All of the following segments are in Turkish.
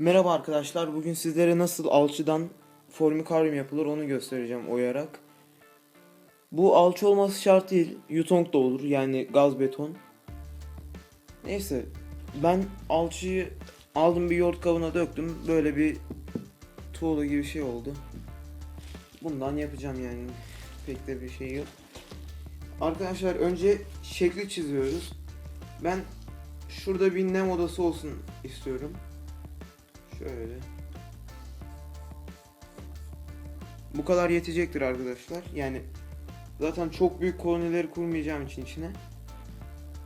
Merhaba arkadaşlar. Bugün sizlere nasıl alçıdan formikaryum yapılır onu göstereceğim oyarak. Bu alçı olması şart değil. Yutong da olur. Yani gaz beton. Neyse. Ben alçıyı aldım bir yoğurt kabına döktüm. Böyle bir tuğla gibi şey oldu. Bundan yapacağım yani. Pek de bir şey yok. Arkadaşlar önce şekli çiziyoruz. Ben şurada bir nem odası olsun istiyorum. Şöyle. Bu kadar yetecektir arkadaşlar. Yani zaten çok büyük kolonileri kurmayacağım için içine.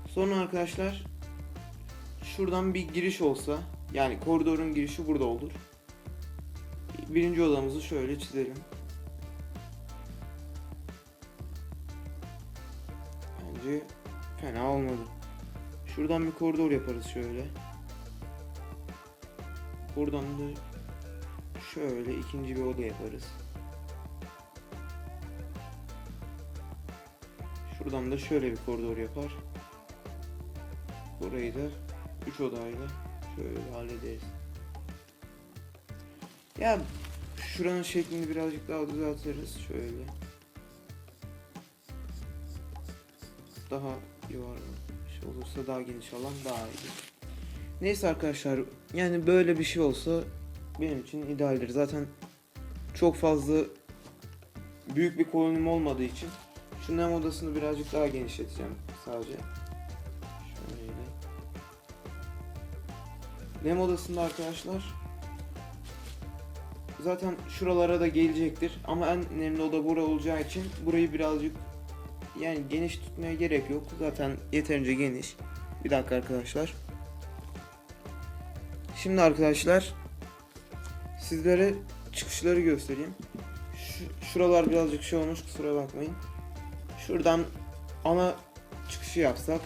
Sonra arkadaşlar şuradan bir giriş olsa yani koridorun girişi burada olur. Birinci odamızı şöyle çizelim. Bence fena olmadı. Şuradan bir koridor yaparız şöyle. Buradan da şöyle ikinci bir oda yaparız. Şuradan da şöyle bir koridor yapar. Burayı da 3 odayla şöyle hallederiz. Ya şuranın şeklini birazcık daha düzeltiriz şöyle. Daha yuvarlak şey olursa daha geniş alan daha iyi. Neyse arkadaşlar yani böyle bir şey olsa benim için idealdir. Zaten çok fazla büyük bir kolonim olmadığı için şu nem odasını birazcık daha genişleteceğim sadece. Şöyle. Nem odasında arkadaşlar zaten şuralara da gelecektir ama en önemli oda bura olacağı için burayı birazcık yani geniş tutmaya gerek yok. Zaten yeterince geniş. Bir dakika arkadaşlar. Şimdi arkadaşlar sizlere çıkışları göstereyim. Şu, şuralar birazcık şey olmuş kusura bakmayın. Şuradan ana çıkışı yapsak.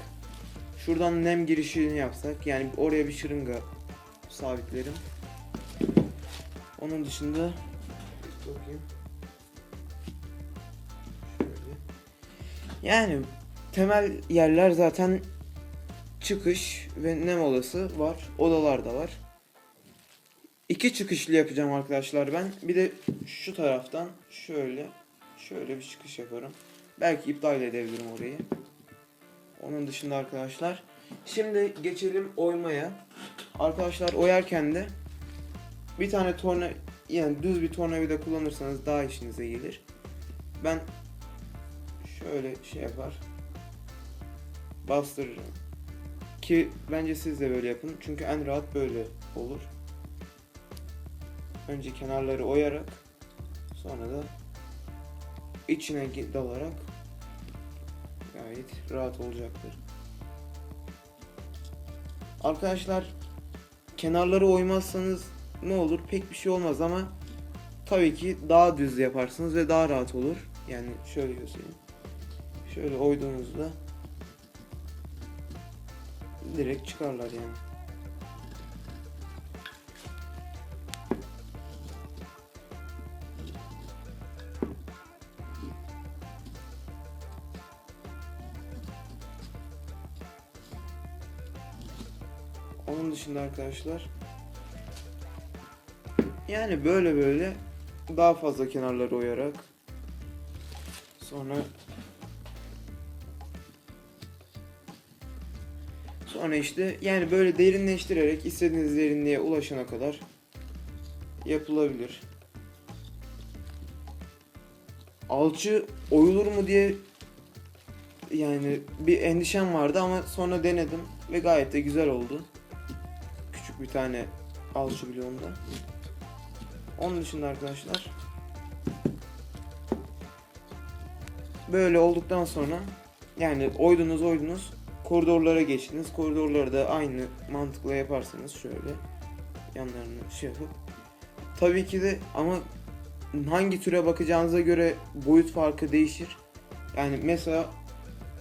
Şuradan nem girişini yapsak. Yani oraya bir şırınga sabitlerim. Onun dışında. Yani temel yerler zaten çıkış ve nem odası var. Odalar da var. İki çıkışlı yapacağım arkadaşlar ben. Bir de şu taraftan şöyle şöyle bir çıkış yaparım. Belki iptal edebilirim orayı. Onun dışında arkadaşlar. Şimdi geçelim oymaya. Arkadaşlar oyarken de bir tane torna yani düz bir tornavida kullanırsanız daha işinize gelir. Ben şöyle şey yapar. Bastırırım. Ki bence siz de böyle yapın. Çünkü en rahat böyle olur. Önce kenarları oyarak sonra da içine dalarak gayet rahat olacaktır. Arkadaşlar kenarları oymazsanız ne olur pek bir şey olmaz ama tabii ki daha düz yaparsınız ve daha rahat olur. Yani şöyle göstereyim. Şöyle oyduğunuzda direkt çıkarlar yani. Onun dışında arkadaşlar yani böyle böyle daha fazla kenarları oyarak sonra Sonra işte yani böyle derinleştirerek istediğiniz derinliğe ulaşana kadar yapılabilir. Alçı oyulur mu diye yani bir endişem vardı ama sonra denedim ve gayet de güzel oldu. Bir tane alçı bloğunda. Onun dışında arkadaşlar böyle olduktan sonra yani oydunuz oydunuz koridorlara geçtiniz. Koridorları da aynı mantıkla yaparsanız şöyle yanlarını şey yapıp tabii ki de ama hangi türe bakacağınıza göre boyut farkı değişir. Yani mesela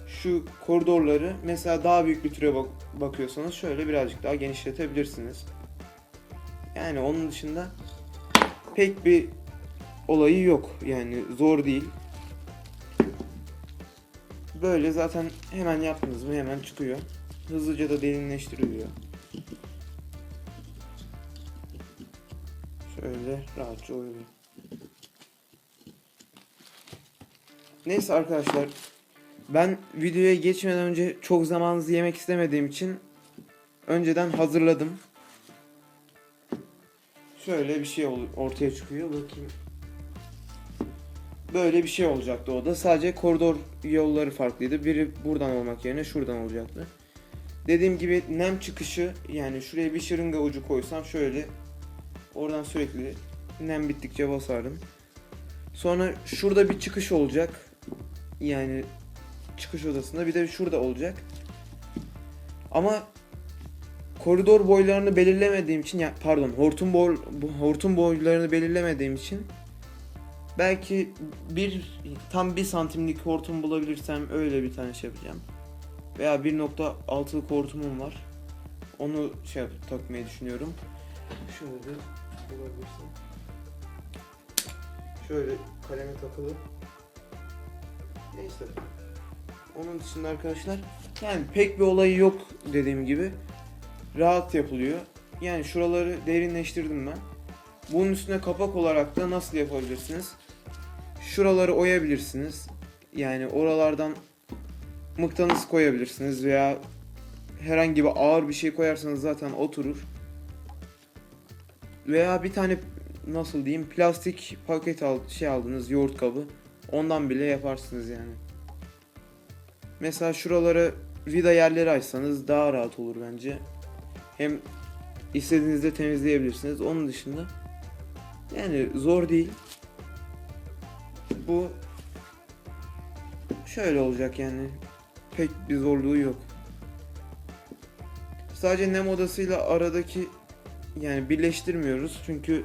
şu koridorları mesela daha büyük bir türe bak- bakıyorsanız şöyle birazcık daha genişletebilirsiniz. Yani onun dışında pek bir olayı yok. Yani zor değil. Böyle zaten hemen yaptınız mı hemen çıkıyor. Hızlıca da derinleştiriliyor. Şöyle rahatça oynuyor. Neyse arkadaşlar. Ben videoya geçmeden önce çok zamanınızı yemek istemediğim için önceden hazırladım. Şöyle bir şey ortaya çıkıyor. Bakayım. Böyle bir şey olacaktı o da. Sadece koridor yolları farklıydı. Biri buradan olmak yerine şuradan olacaktı. Dediğim gibi nem çıkışı yani şuraya bir şırınga ucu koysam şöyle oradan sürekli nem bittikçe basardım. Sonra şurada bir çıkış olacak. Yani çıkış odasında bir de şurada olacak. Ama koridor boylarını belirlemediğim için ya pardon hortum boy hortum boylarını belirlemediğim için belki bir tam bir santimlik hortum bulabilirsem öyle bir tane şey yapacağım. Veya 1.6'lık hortumum var. Onu şey takmayı düşünüyorum. Şöyle bulabilirsem. Şöyle kaleme takılı. Neyse. Onun dışında arkadaşlar yani pek bir olayı yok dediğim gibi. Rahat yapılıyor. Yani şuraları derinleştirdim ben. Bunun üstüne kapak olarak da nasıl yapabilirsiniz? Şuraları oyabilirsiniz. Yani oralardan mıknatıs koyabilirsiniz veya herhangi bir ağır bir şey koyarsanız zaten oturur. Veya bir tane nasıl diyeyim plastik paket al şey aldınız yoğurt kabı. Ondan bile yaparsınız yani. Mesela şuralara vida yerleri açsanız daha rahat olur bence. Hem istediğinizde temizleyebilirsiniz. Onun dışında yani zor değil. Bu şöyle olacak yani. Pek bir zorluğu yok. Sadece nem odasıyla aradaki yani birleştirmiyoruz çünkü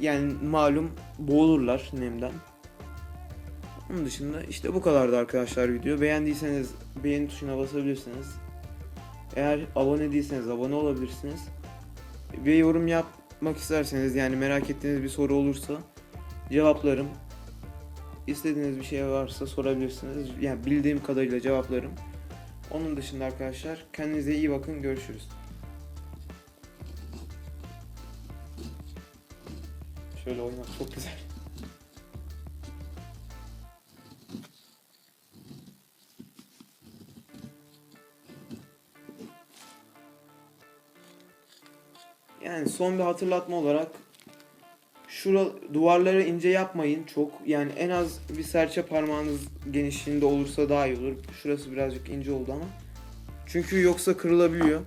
yani malum boğulurlar nemden. Onun dışında işte bu kadardı arkadaşlar video. Beğendiyseniz beğeni tuşuna basabilirsiniz. Eğer abone değilseniz abone olabilirsiniz. Bir yorum yapmak isterseniz yani merak ettiğiniz bir soru olursa cevaplarım. İstediğiniz bir şey varsa sorabilirsiniz. Yani bildiğim kadarıyla cevaplarım. Onun dışında arkadaşlar kendinize iyi bakın. Görüşürüz. Şöyle oynamak çok güzel. Yani son bir hatırlatma olarak şura duvarları ince yapmayın çok. Yani en az bir serçe parmağınız genişliğinde olursa daha iyi olur. Şurası birazcık ince oldu ama. Çünkü yoksa kırılabiliyor.